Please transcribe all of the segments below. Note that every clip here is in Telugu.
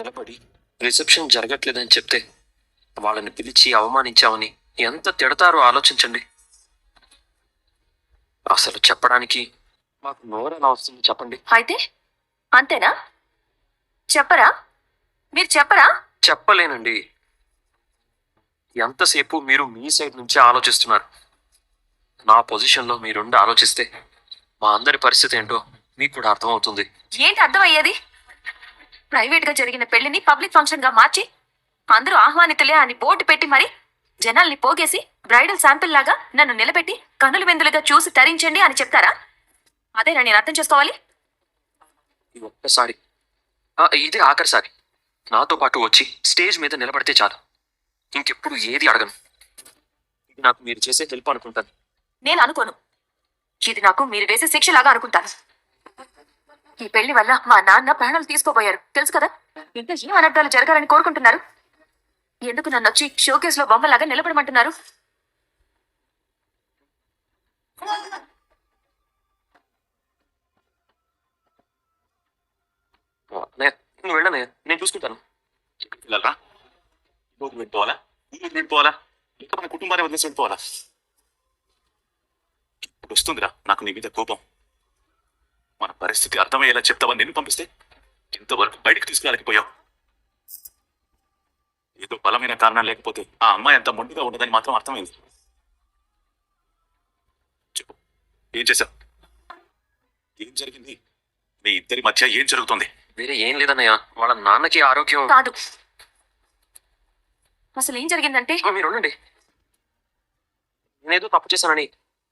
నిలబడి రిసెప్షన్ జరగట్లేదని చెప్తే వాళ్ళని పిలిచి అవమానించామని ఎంత తిడతారో ఆలోచించండి. అసలు చెప్పడానికి మాకు నోరు ఎలా వస్తుంది చెప్పండి. అయితే? అంతేనా? చెప్పరా? మీరు చెప్పరా? చెప్పలేనండి. ఎంతసేపు మీరు మీ సైడ్ నుంచి ఆలోచిస్తున్నారు? నా పొజిషన్లో మీరుండి ఆలోచిస్తే మా అందరి పరిస్థితి ఏంటో మీకు కూడా అర్థమవుతుంది. ఏంటి అర్థమయ్యేది? ప్రైవేట్గా జరిగిన పెళ్ళిని పబ్లిక్ ఫంక్షన్గా మార్చి అందరూ ఆహ్వానితులే అని బోర్డు పెట్టి మరి జనాల్ని పోగేసి బ్రైడల్ శాంపిల్ లాగా నన్ను నిలబెట్టి కనులు వెందులుగా చూసి తరించండి అని చెప్తారా? అదేనా నేను అర్థం చేసుకోవాలి? ఒక్కసారి. ఆ, ఇదే ఆఖరిసారి. నాతో పాటు వచ్చి స్టేజ్ మీద నిలబడితే చాలు. ఇంకెప్పుడు ఏది అడగను. ఇది నాకు మీరు చేసే హెల్ప్ అనుకుంటాను. నేను అనుకోను. ఇది నాకు మీరు వేసే శిక్షలాగా అనుకుంటాను. ఈ పెళ్ళి వల్ల మా నాన్న ప్రాణాలు తీసుకోపోయారు తెలుసు కదా? ఇంత ఏం అనర్థాలు జరగాలని కోరుకుంటున్నారు. ఎందుకు నన్ను వచ్చి షోకేస్లో బొమ్మలాగా నిలబడమంటున్నారు? నువ్వు వెళ్ళనే నేను చూసుకుంటాను. ఎక్కడికి వెళ్ళాలరా వెళ్ళిపోవాలా వెళ్ళిపోవాలా ఇంకా మన కుటుంబాన్ని వదిలేసి వెళ్ళిపోవాలా ఇప్పుడు వస్తుందిరా నాకు నీ మీద కోపం. మన పరిస్థితి అర్థమయ్యేలా చెప్తావని నిన్ను పంపిస్తే? ఇంతవరకు బయటకు తీసుకురాలేకపోయావు. ఏదో బలమైన కారణం లేకపోతే ఆ అమ్మాయి అంత మొండిగా ఉండదని మాత్రం అర్థమైంది. చెప్పు ఏం చేశావు? ఏం జరిగింది? మీ ఇద్దరి మధ్య ఏం జరుగుతుంది? వేరే ఏం లేదన్నయ్య వాళ్ళ నాన్నకి ఆరోగ్యం కాదు. అసలు ఏం జరిగిందంటే? ఆ, మీరు ఉండండి. నేనేదో తప్పు చేశానని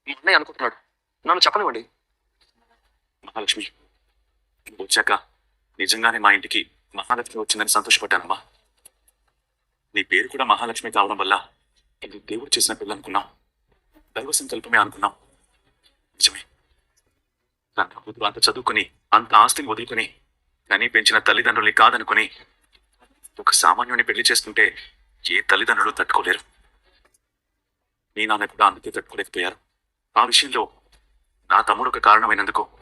మా అన్నయ్య అనుకుంటున్నాడు. నన్ను చెప్పనివ్వండి. మహాలక్ష్మి వచ్చాక నిజంగానే మా ఇంటికి మహాలక్ష్మి వచ్చిందని సంతోషపడ్డానమ్మా. నీ పేరు కూడా మహాలక్ష్మి కావడం వల్ల ఇది దేవుడు చేసిన పిల్ల అనుకున్నాం. దైవ సంకల్పమే అనుకున్నాం. నిజమే. తన కూతురు అంత చదువుకుని అంత ఆస్తిని వదులుకుని కానీ పెంచిన తల్లిదండ్రుల్ని కాదనుకుని ఒక సామాన్యుని పెళ్ళి చేస్తుంటే ఏ తల్లిదండ్రులు తట్టుకోలేరు. నీ నాన్న కూడా అందుకే తట్టుకోలేకపోయారు. ఆ విషయంలో నా తమ్ముడు ఒక కారణమైనందుకు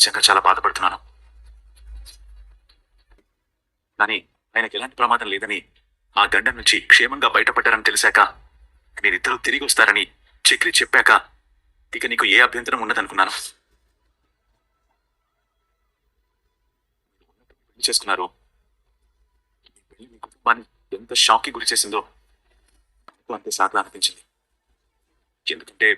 నిజంగా చాలా బాధపడుతున్నాను. కానీ ఆయనకి ఎలాంటి ప్రమాదం లేదని ఆ గండం నుంచి క్షేమంగా బయటపడ్డారని తెలిసాక మీరిద్దరూ తిరిగి వస్తారని చక్రి చెప్పాక ఇక నీకు ఏ అభ్యంతరం ఉన్నదనుకున్నాను. చేసుకున్నారు? మీ కుటుంబాన్ని ఎంత షాక్కి గురి చేసిందో అంతే సాధన అనిపించింది. ఎందుకంటే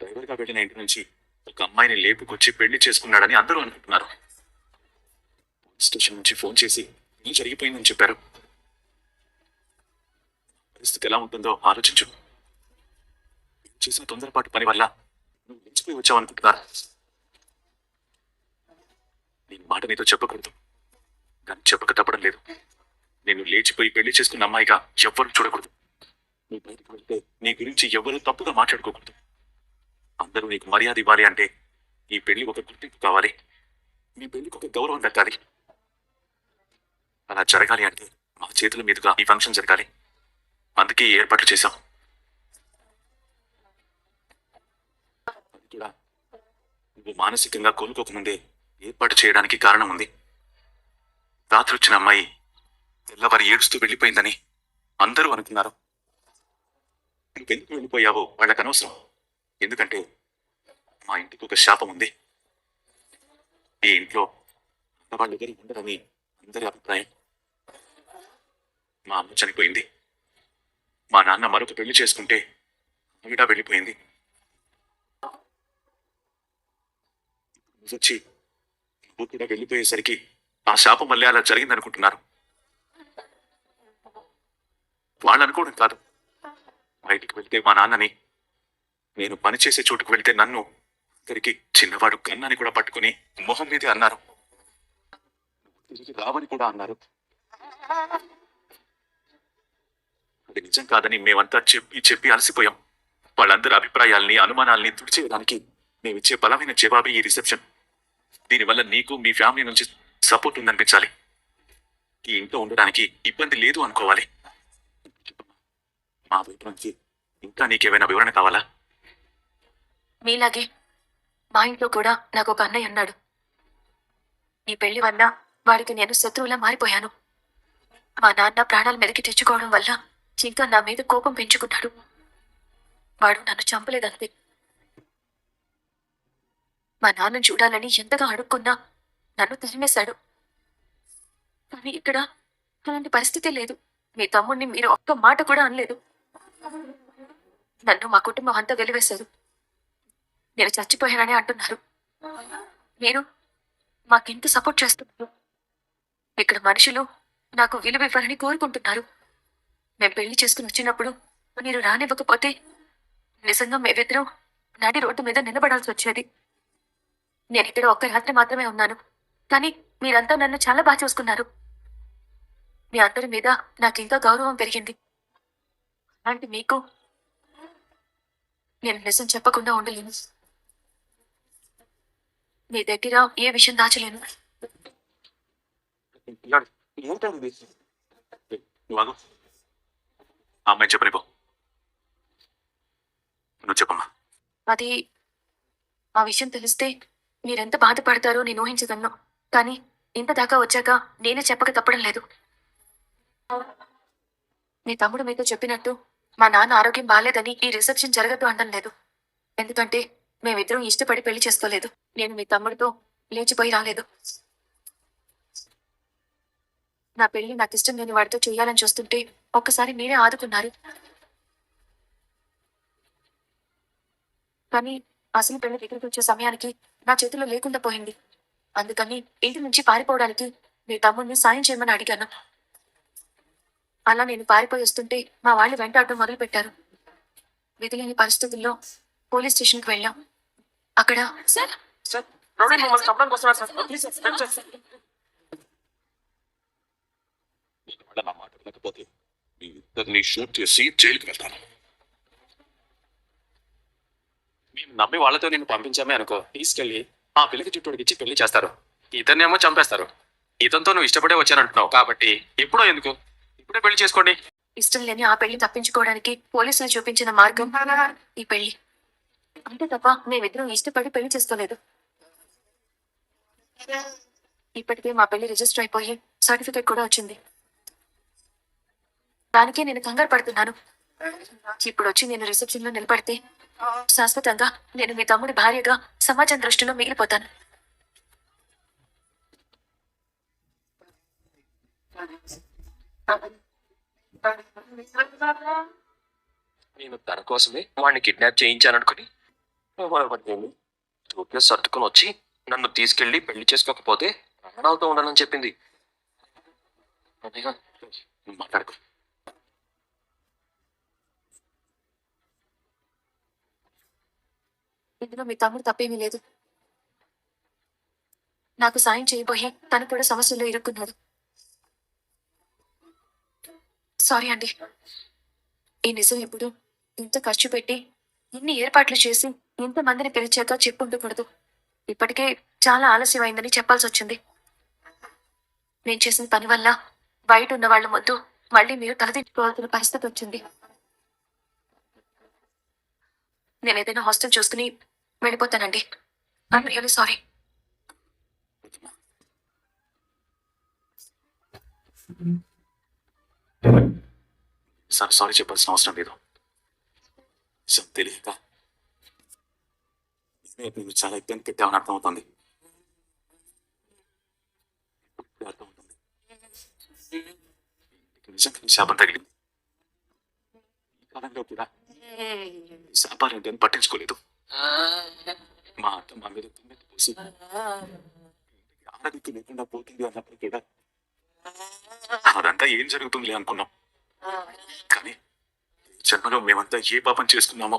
డ్రైవర్గా వెళ్ళిన ఇంటి నుంచి ఒక అమ్మాయిని లేపుకొచ్చి పెళ్ళి చేసుకున్నాడని అందరూ అనుకుంటున్నారు. పోలీస్ స్టేషన్ నుంచి ఫోన్ చేసి ఏం జరిగిపోయిందని చెప్పారు. పరిస్థితి ఎలా ఉంటుందో ఆలోచించు. చేసిన తొందరపాటు పని వల్ల నువ్వు లేచిపోయి వచ్చావు అనుకుంటున్నారు. నేను మాట నీతో చెప్పకూడదు. కానీ చెప్పక తప్పడం లేదు. నేను లేచిపోయి పెళ్ళి చేసుకున్న అమ్మాయిగా ఎవ్వరూ చూడకూడదు. నీ బయటకు వెళ్తే నీ గురించి ఎవరూ తప్పుగా మాట్లాడుకోకూడదు. అందరూ నీకు మర్యాద ఇవ్వాలి అంటే ఈ పెళ్ళి ఒక గుర్తింపు కావాలి. మీ పెళ్ళికి ఒక గౌరవం దక్కాలి అలా జరగాలి అంటే మా చేతుల మీదుగా ఈ ఫంక్షన్ జరగాలి. అందుకే ఏర్పాట్లు చేశాం. కూడా నువ్వు మానసికంగా కోలుకోకముందే ఏర్పాటు చేయడానికి కారణం ఉంది. రాత్రి వచ్చిన అమ్మాయి తెల్లవారి ఏడుస్తూ వెళ్ళిపోయిందని అందరూ అనుకున్నారు. నువ్వెందుకు వెళ్ళిపోయావో వాళ్ళకి అనవసరం ఎందుకంటే మా ఇంటికి ఒక శాపం ఉంది. ఈ ఇంట్లో వాళ్ళు ఎవరు ఉండదని అందరి అభిప్రాయం. మా అమ్మ చనిపోయింది. మా నాన్న మరొక పెళ్ళి చేసుకుంటే ఆవిడ వెళ్ళిపోయింది. వచ్చి నువ్వు కూడా వెళ్ళిపోయేసరికి ఆ శాపం వల్లే అలా జరిగిందనుకుంటున్నారు. వాళ్ళు అనుకోవడం కాదు బయటికి వెళ్తే మా నాన్నని నేను పనిచేసే చోటుకు వెళ్తే నన్ను ఇద్దరికి చిన్నవాడు కన్నాని కూడా పట్టుకుని మొహం మీదే అన్నారు. తిరిగి రావని కూడా అన్నారు. అది నిజం కాదని మేమంతా చెప్పి చెప్పి అలసిపోయాం. వాళ్ళందరి అభిప్రాయాల్ని అనుమానాల్ని తుడిచేయడానికి మేమిచ్చే బలమైన జవాబే ఈ రిసెప్షన్. దీనివల్ల నీకు మీ ఫ్యామిలీ నుంచి సపోర్ట్ ఉందనిపించాలి. ఈ ఇంట్లో ఉండడానికి ఇబ్బంది లేదు అనుకోవాలి. మా వైపు నుంచి ఇంకా నీకేమైనా వివరణ కావాలా? మీలాగే మా ఇంట్లో కూడా నాకు ఒక అన్నయ్య అన్నాడు ఈ పెళ్ళి వల్ల వాడికి నేను శత్రువులా మారిపోయాను. మా నాన్న ప్రాణాలు మీదకి తెచ్చుకోవడం వల్ల ఇంకా నా మీద కోపం పెంచుకున్నాడు. వాడు నన్ను చంపలేదంతే. మా నాన్న చూడాలని ఎంతగా అడుక్కున్నా నన్ను తరిమేశాడు. కానీ ఇక్కడ అలాంటి పరిస్థితి లేదు. మీ తమ్ముడిని మీరు ఒక్క మాట కూడా అనలేదు. నన్ను మా కుటుంబం అంతా వెలివేశారు. నేను చచ్చిపోయానని అంటున్నారు. నేను మాకెంత సపోర్ట్ చేస్తున్నారు? ఇక్కడ మనుషులు నాకు విలువ ఇవ్వాలని కోరుకుంటున్నారు. మేము పెళ్ళి చేసుకుని వచ్చినప్పుడు మీరు రానివ్వకపోతే నిజంగా మేమిద్దరం నడి రోడ్డు మీద నిలబడాల్సి వచ్చేది. నేను ఇక్కడ ఒక్క రాత్రి మాత్రమే ఉన్నాను. కానీ మీరంతా నన్ను చాలా బాగా చూసుకున్నారు. మీ అందరి మీద నాకు ఇంకా గౌరవం పెరిగింది. అలాంటి మీకు నేను నిజం చెప్పకుండా ఉండలేను. మీ దగ్గర ఏ విషయం దాచలేను. ఏంటండి అమ్మాయి నువ్వు చెప్పమ్మా. అది ఆ విషయం తెలిస్తే మీరెంత బాధపడతారో నేను ఊహించగలను. కానీ ఇంత దాకా వచ్చాక నేనే చెప్పక తప్పడం లేదు. మీ తమ్ముడు మీతో చెప్పినట్టు మా నాన్న ఆరోగ్యం బాగాలేదని ఈ రిసెప్షన్ జరగదు అనడం లేదు. ఎందుకంటే మేమిద్దరం ఇష్టపడి పెళ్ళి చేసుకోలేదు. నేను మీ తమ్ముడితో లేచిపోయి రాలేదు. నా పెళ్ళి నాకు ఇష్టం లేని వాడితో చేయాలని చూస్తుంటే ఒక్కసారి మీరే ఆదుకున్నారు. కానీ అసలు పెళ్ళి దగ్గరికి వచ్చే సమయానికి నా చేతిలో లేకుండా పోయింది. అందుకని ఇంటి నుంచి పారిపోవడానికి మీ తమ్ముడిని సాయం చేయమని అడిగాను. అలా నేను పారిపోయి వస్తుంటే మా వాళ్ళు వెంటాడడం మొదలుపెట్టారు. విధులేని పరిస్థితుల్లో పోలీస్ స్టేషన్కి వెళ్ళాం. అక్కడ? సార్. సార్ రౌడీ మమ్మల్ని చంపడానికి వస్తున్నారు సార్. ప్లీజ్ సార్ హెల్ప్ చేయండి సార్. నీకు నా మాట లేకపోతే మీ ఇద్దరిని షూట్ చేసి జైలుకి వెళ్తాను. మేము నమ్మి వాళ్ళతో నిన్ను పంపించామే అనుకో. తీసుకెళ్ళి ఆ పిల్లకి చుట్టూడికి ఇచ్చి పెళ్ళి చేస్తారు. ఇతన్నేమో చంపేస్తారు. ఇతనితో నువ్వు ఇష్టపడే వచ్చానంటున్నావు. కాబట్టి ఎప్పుడో ఎందుకు? ఇప్పుడే పెళ్ళి చేసుకోండి. ఇష్టం లేని ఆ పెళ్ళి తప్పించుకోవడానికి పోలీసులు చూపించిన మార్గం ఈ పెళ్ళి. అంతే తప్ప మేమిద్దరం ఇష్టపడి పెళ్ళి చేసుకోలేదు. ఇప్పటికే మా పెళ్ళి రిజిస్టర్ అయిపోయి సర్టిఫికేట్ కూడా వచ్చింది. దానికే నేను కంగారు పడుతున్నాను. ఇప్పుడు వచ్చి నేను రిసెప్షన్లో నిలబడితే శాశ్వతంగా నేను మీ తమ్ముడి భార్యగా సమాజం దృష్టిలో మిగిలిపోతాను. నేను తన కోసమే వాడిని కిడ్నాప్ చేయించాననుకుని రూపాయలు సర్దుకుని వచ్చి నన్ను తీసుకెళ్ళి పెళ్ళి చేసుకోకపోతే ప్రాణాలతో ఉండాలని చెప్పింది. మాట్లాడుకు మాట్లాడుకో. ఇందులో మీ తమ్ముడు తప్పేమీ లేదు. నాకు సాయం చేయబోయే తను కూడా సమస్యల్లో ఇరుక్కున్నాడు. సారీ అండి. ఈ నిజం ఎప్పుడు ఇంత ఖర్చు పెట్టి ఇన్ని ఏర్పాట్లు చేసి ఇంతమందిని పిలిచాక చెప్పుండకూడదు ఇప్పటికే చాలా ఆలస్యమైందని చెప్పాల్సి వచ్చింది నేను చేసిన పని వల్ల బయట ఉన్న వాళ్ళ ముందు మళ్ళీ మీరు తలదించుకోవాల్సిన పరిస్థితి వచ్చింది నేను ఏదైనా హాస్టల్ చూసుకుని వెళ్ళిపోతానండి. I'm really sorry. Sir sorry చెప్పాల్సిన అవసరం లేదు. విషయం తెలియక నేనే నువ్వు చాలా ఇబ్బంది పెట్టామని అర్థమవుతుంది? అర్థమవుతుంది. నిజంగా శాపం తగిలింది. ఈ కాలంలో కూడా ఈ శాపాలు ఏంటని పట్టించుకోలేదు. మా అత్త మా మీద తుమ్మెత్తి పోసి ఆడదిక్కు లేకుండా పోతుంది అన్నప్పుడు కూడా అదంతా ఏం జరుగుతుందిలే అనుకున్నాం. జన్మలో మేమంతా ఏ పాపం చేసుకున్నామో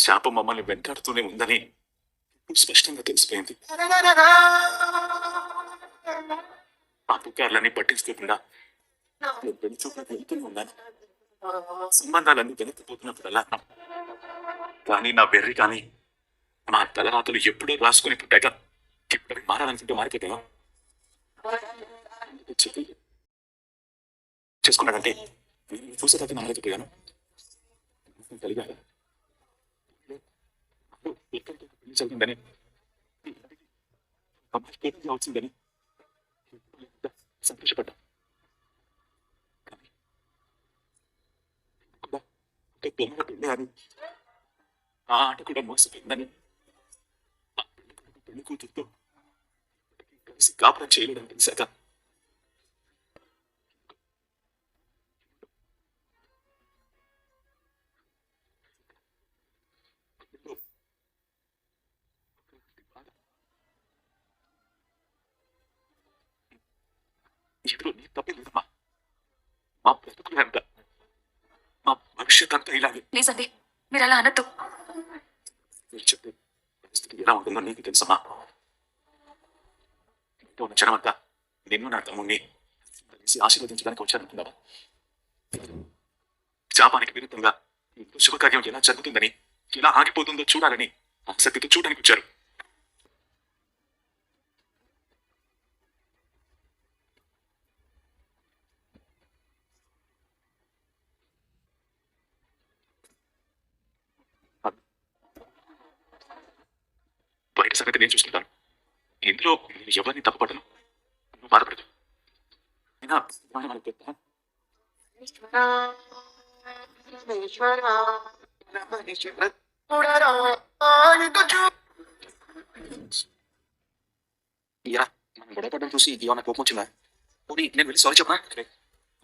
శాపం మమ్మల్ని వెంటాడుతూనే ఉందని ఇప్పుడు స్పష్టంగా తెలిసిపోయింది. ఆ పుకార్లన్నీ పట్టించుకోకుండా వెళ్తూనే ఉన్నాను. సంబంధాలన్నీ వెనక్కిపోతున్నప్పుడల్లా కానీ నా బెర్రి కానీ మా తలరాతలు ఎప్పుడో రాసుకొని పుట్టాక ఇప్పటికి మారాలనుకుంటే మారిపోతాను చెప్పి. చేసుకున్నాడంటే చూసే తప్పి నమ్మలేకపోయాను నమ్మకం కలిగాక ఎక్కడికి పెళ్ళి వచ్చిందని సంతోషపడ్డా కానీ పెళ్ళి అని ఆ ఆట కూడా మోసపోయిందని పెళ్ళి కూతురుతో కలిసి కాపురం చేయలేదని తెలిసాక ఎదురు నీ తప్పే లేదమ్మా మా బ్రతుకులు ఎంత మా భవిష్యత్ అంతా ఇలాగే. ప్లీజ్ అండి మీరు అలా అనొద్దు. మీరు చెప్పే పరిస్థితి ఎలా ఉంటుందో నీకు తెలుసమ్మా. ఇంట్లో ఉన్న క్షణమంతా నిన్ను నా తమ్ముడిని కలిసి ఆశీర్వదించడానికి వచ్చానుకున్నావా శాపానికి విరుద్ధంగా ఇంట్లో శుభకార్యం ఎలా జరుగుతుందని ఎలా ఆగిపోతుందో చూడాలని ఆసక్తితో చూడడానికి వచ్చారు. బయట నేను చూసుకుంటాను. ఇందులో నేను ఎవరిని తప్పపడను నువ్వు బాధపడదు అయినా మనం గొడవ చూసి ఏమన్నా కోపం వచ్చిందా? పోనీ నేను వెళ్ళి సారీ చెప్పనా?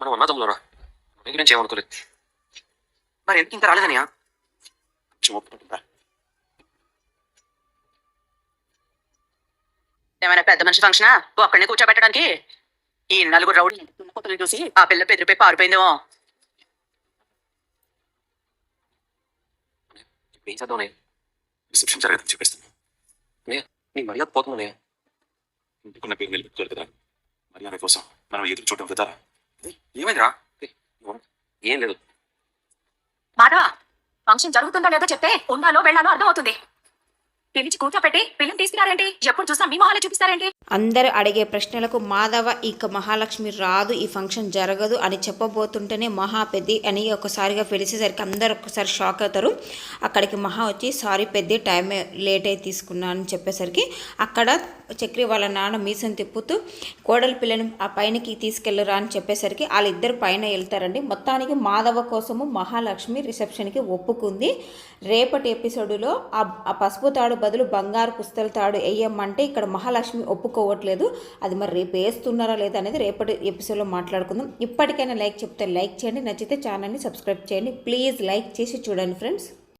మనం అన్నదమ్ములరా నీ గురించి ఏమనుకోలేదు మరి ఎందుకు ఇంకా రాలేదనియా? చూపడుతుందా ఏమైనా పెద్ద మనిషి ఫంక్షనా ఒక్కడిని కూర్చోబెట్టడానికి. ఈ నలుగురు రౌడీ చూసి ఆ పిల్ల బెదిరిపోయి పారిపోయిందేమో. ఏం చేద్దాం రిసెప్షన్ జరగదని చెప్పేస్తాను నీ మర్యాద పోతుందనే ఇంటికున్న పేరు నిలబెట్టుకోరు కదా మర్యాద కోసం మనం ఎదురు చూడడం కదా ఏమైందిరా? ఏం లేదు. మాధవ ఫంక్షన్ జరుగుతుందో లేదో చెప్తే ఉండాలో వెళ్ళాలో అర్థం అవుతుంది పిలిచి కూర్చోపెట్టి పిల్లని తీసుకురారేంటి ఎప్పుడు చూసినా మీ మొహాలే చూపిస్తారేంటి? అందరు అడిగే ప్రశ్నలకు మాధవ ఇక మహాలక్ష్మి రాదు ఈ ఫంక్షన్ జరగదు అని చెప్పబోతుంటేనే మహా పెద్ది అని ఒకసారిగా పిలిచేసరికి అందరు ఒకసారి షాక్ అవుతారు. అక్కడికి మహా వచ్చి సారీ పెద్ది టైం లేట్ అయి తీసుకున్నాను అని చెప్పేసరికి అక్కడ చక్రి వాళ్ళ నాన్న మీసం తిప్పుతూ కోడలి పిల్లని ఆ పైనకి తీసుకెళ్ళరా అని చెప్పేసరికి వాళ్ళిద్దరు పైన వెళ్తారండి. మొత్తానికి మాధవ కోసము మహాలక్ష్మి రిసెప్షన్కి ఒప్పుకుంది. రేపటి ఎపిసోడ్లో ఆ ఆ పసుపు తాడు బదులు బంగారు పుస్తల తాడు వేయమంటే ఇక్కడ మహాలక్ష్మి ఒప్పుకో ఒప్పుకోవట్లేదు అది మరి రేపు వేస్తున్నారా లేదా అనేది రేపటి ఎపిసోడ్లో మాట్లాడుకుందాం. ఇప్పటికైనా లైక్ చెప్తే లైక్ చేయండి. నచ్చితే ఛానల్ని సబ్స్క్రైబ్ చేయండి. ప్లీజ్ లైక్ చేసి చూడండి ఫ్రెండ్స్.